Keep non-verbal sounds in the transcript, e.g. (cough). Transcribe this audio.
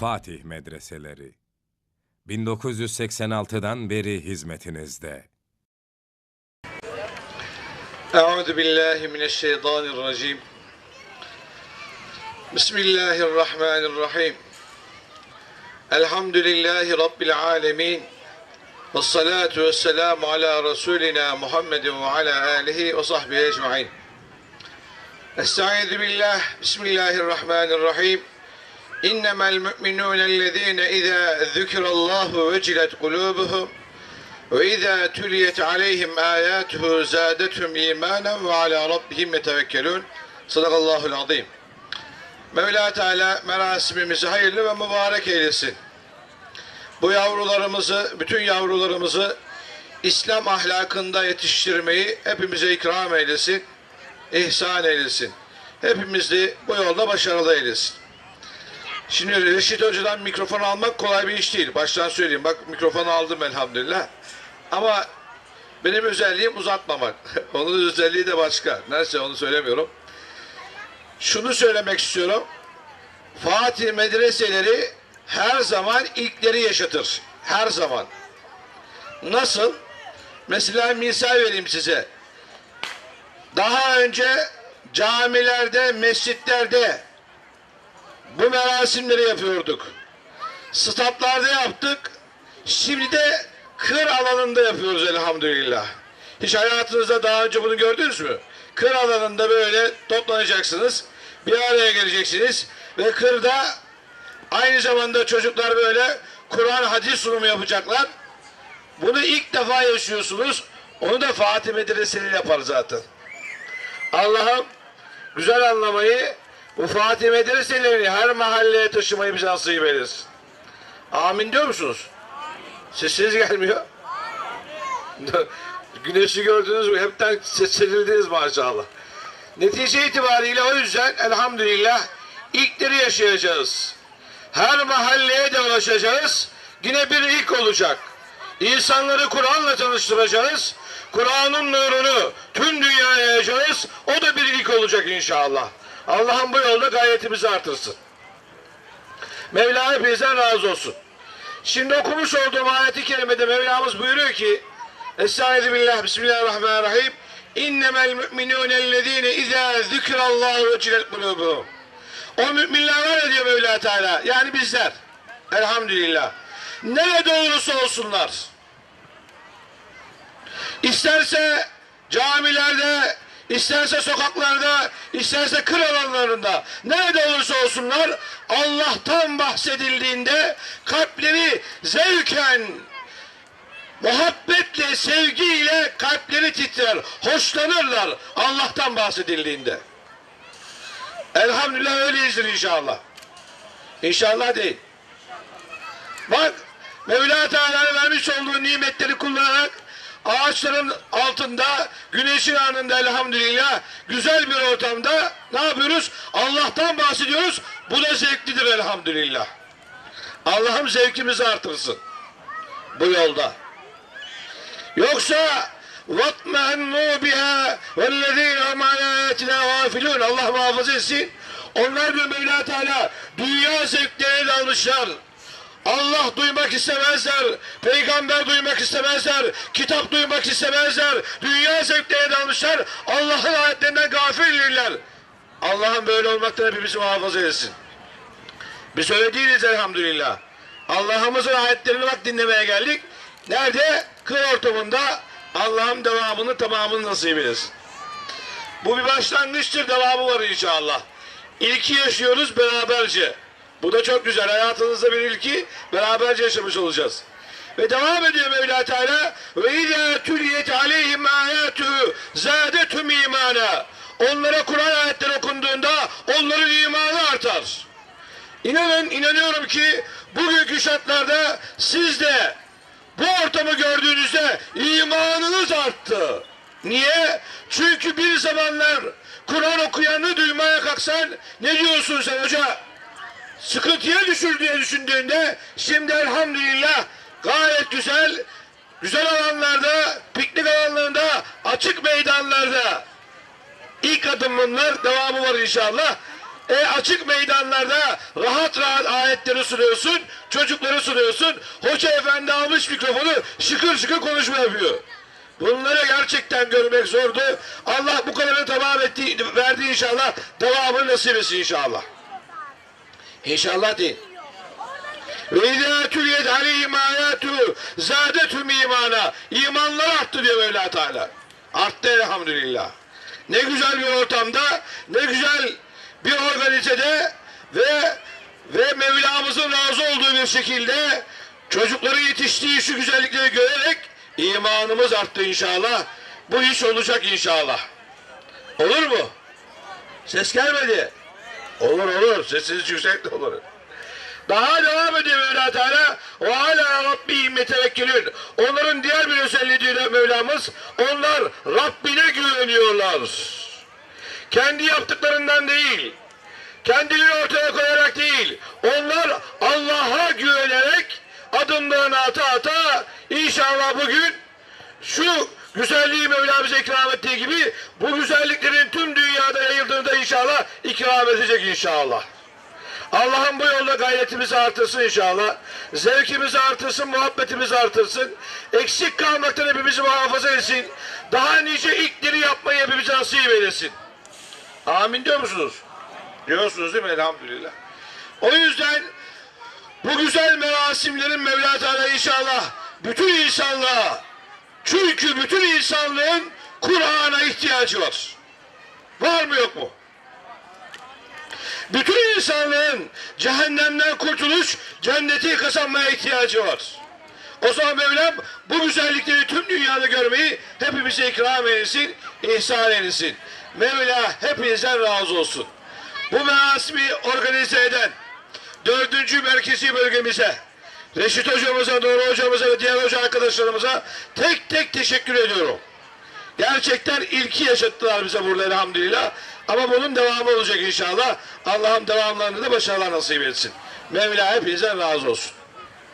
Fatih Medreseleri 1986'dan beri hizmetinizde. Euzu billahi mineşşeytanirracim. Bismillahirrahmanirrahim. Elhamdülillahi rabbil alamin. Ves salatu vesselamu ala rasulina Muhammedin ve ala alihi ve sahbihi ecmaîn. Estaizu billah. Bismillahirrahmanirrahim. إنما المؤمنون الذين إذا ذكر الله وجلت قلوبهم وإذا تليت عليهم آياته زادتهم إيمانا وعلى ربهم يتوكلون صدق الله العظيم Mevla Teala merasimimizi hayırlı ve mübarek eylesin. Bu yavrularımızı, bütün yavrularımızı İslam ahlakında yetiştirmeyi hepimize ikram eylesin, ihsan eylesin. Hepimizi bu yolda başarılı eylesin. Şimdi Reşit Hoca'dan mikrofon almak kolay bir iş değil. Baştan söyleyeyim. Bak mikrofonu aldım elhamdülillah. Ama benim özelliğim uzatmamak. (laughs) Onun özelliği de başka. Neyse onu söylemiyorum. Şunu söylemek istiyorum. Fatih medreseleri her zaman ilkleri yaşatır. Her zaman. Nasıl? Mesela misal vereyim size. Daha önce camilerde, mescitlerde bu merasimleri yapıyorduk. Statlarda yaptık. Şimdi de kır alanında yapıyoruz elhamdülillah. Hiç hayatınızda daha önce bunu gördünüz mü? Kır alanında böyle toplanacaksınız. Bir araya geleceksiniz. Ve kırda aynı zamanda çocuklar böyle Kur'an hadis sunumu yapacaklar. Bunu ilk defa yaşıyorsunuz. Onu da Fatih Medresesi'yle yapar zaten. Allah'ım güzel anlamayı bu Fatih Medreselerini her mahalleye taşımayı bize nasip eylesin. Amin diyor musunuz? Sesiniz gelmiyor. Güneşi gördünüz mü? Hepten seslenildiniz maşallah. Netice itibariyle o yüzden elhamdülillah ilkleri yaşayacağız. Her mahalleye de ulaşacağız. Yine bir ilk olacak. İnsanları Kur'an'la tanıştıracağız. Kur'an'ın nurunu tüm dünyaya yayacağız. O da bir ilk olacak inşallah. Allah'ım bu yolda gayretimizi artırsın. Mevla hepinizden razı olsun. Şimdi okumuş olduğum ayeti kerimede Mevlamız buyuruyor ki Estaizu billah Bismillahirrahmanirrahim. İnnemel müminûnellezîne izâ zikrallâhu vecilet kulûbuhum O müminler var ya diyor Mevla Teala yani bizler. Elhamdülillah. Nerede olursa olsunlar? İsterse camilerde isterse sokaklarda, isterse kır alanlarında, nerede olursa olsunlar Allah'tan bahsedildiğinde kalpleri zevken, muhabbetle, sevgiyle kalpleri titrer, hoşlanırlar Allah'tan bahsedildiğinde. Elhamdülillah öyleyizdir inşallah. İnşallah değil. Bak Mevla Teala'nın vermiş olduğu nimetleri kullanarak ağaçların altında, güneşin anında elhamdülillah güzel bir ortamda ne yapıyoruz? Allah'tan bahsediyoruz. Bu da zevklidir elhamdülillah. Allah'ım zevkimizi artırsın. Bu yolda. Yoksa وَطْمَهَنُّوا بِهَا وَالَّذ۪ينَ هُمْ عَلَى آيَاتِنَا غَافِلُونَ Allah muhafaza etsin. Onlar diyor Mevla Teala dünya zevklerine dalmışlar. Allah duymak istemezler, peygamber duymak istemezler, kitap duymak istemezler, dünya zevklerine dalmışlar, Allah'ın ayetlerinden gafildirler. Allah'ın böyle olmaktan hepimizi muhafaza etsin. Biz öyle değiliz elhamdülillah. Allah'ımızın ayetlerini bak dinlemeye geldik. Nerede? Kır ortamında Allah'ın devamını tamamını nasip eylesin. Bu bir başlangıçtır, devamı var inşallah. İlki yaşıyoruz beraberce. Bu da çok güzel. Hayatınızda bir ilki beraberce yaşamış olacağız. Ve devam ediyor Mevla Teala ve izâ tüliyet aleyhim âyâtuhu zâdetum imana. Onlara Kur'an ayetleri okunduğunda onların imanı artar. İnanın, inanıyorum ki bugünkü şartlarda siz de bu ortamı gördüğünüzde imanınız arttı. Niye? Çünkü bir zamanlar Kur'an okuyanı duymaya kalksan ne diyorsun sen hoca? Sıkıntıya düşür düşündüğünde şimdi elhamdülillah gayet güzel güzel alanlarda piknik alanlarında açık meydanlarda ilk adım bunlar devamı var inşallah E açık meydanlarda rahat rahat ayetleri sunuyorsun, çocukları sunuyorsun. Hoca efendi almış mikrofonu şıkır şıkır konuşma yapıyor. Bunları gerçekten görmek zordu. Allah bu kadarını tamam etti, verdi inşallah. Devamını nasip etsin inşallah. İnşallah değil. Ve izâ tüliyet aleyhim âyâtu zâdetüm imana. İmanları arttı diyor Mevla Teala. Arttı elhamdülillah. Ne güzel bir ortamda, ne güzel bir organizede ve ve Mevlamızın razı olduğu bir şekilde çocukların yetiştiği şu güzellikleri görerek imanımız arttı inşallah. Bu iş olacak inşallah. Olur mu? Ses gelmedi. Olur olur. Sesiniz yüksek de olur. Daha devam ediyor Mevla Teala. Ve ala rabbihim yetevekkilün. Onların diğer bir özelliği diyor Mevlamız. Onlar Rabbine güveniyorlar. Kendi yaptıklarından değil. Kendileri ortaya koyarak değil. Onlar Allah'a güvenerek adımlarını ata ata inşallah bugün şu güzelliği Mevla bize ikram ettiği gibi bu güzelliklerin tüm dünyada yayıldığını da inşallah ikram edecek inşallah. Allah'ım bu yolda gayretimizi artırsın inşallah. Zevkimizi artırsın, muhabbetimizi artırsın. Eksik kalmaktan hepimizi muhafaza etsin. Daha nice ilkleri yapmayı hepimize nasip eylesin. Amin diyor musunuz? Diyorsunuz değil mi? Elhamdülillah. O yüzden bu güzel merasimlerin Mevla Teala inşallah bütün insanlığa çünkü bütün insanlığın Kur'an'a ihtiyacı var. Var mı yok mu? Bütün insanlığın cehennemden kurtuluş, cenneti kazanmaya ihtiyacı var. O zaman Mevlam bu güzellikleri tüm dünyada görmeyi hepimize ikram eylesin, ihsan eylesin. Mevla hepinizden razı olsun. Bu merasimi organize eden dördüncü merkezi bölgemize, Reşit hocamıza, Doğru hocamıza ve diğer hoca arkadaşlarımıza tek tek teşekkür ediyorum. Gerçekten ilki yaşattılar bize burada elhamdülillah. Ama bunun devamı olacak inşallah. Allah'ım devamlarını da başarılar nasip etsin. Mevla hepinizden razı olsun.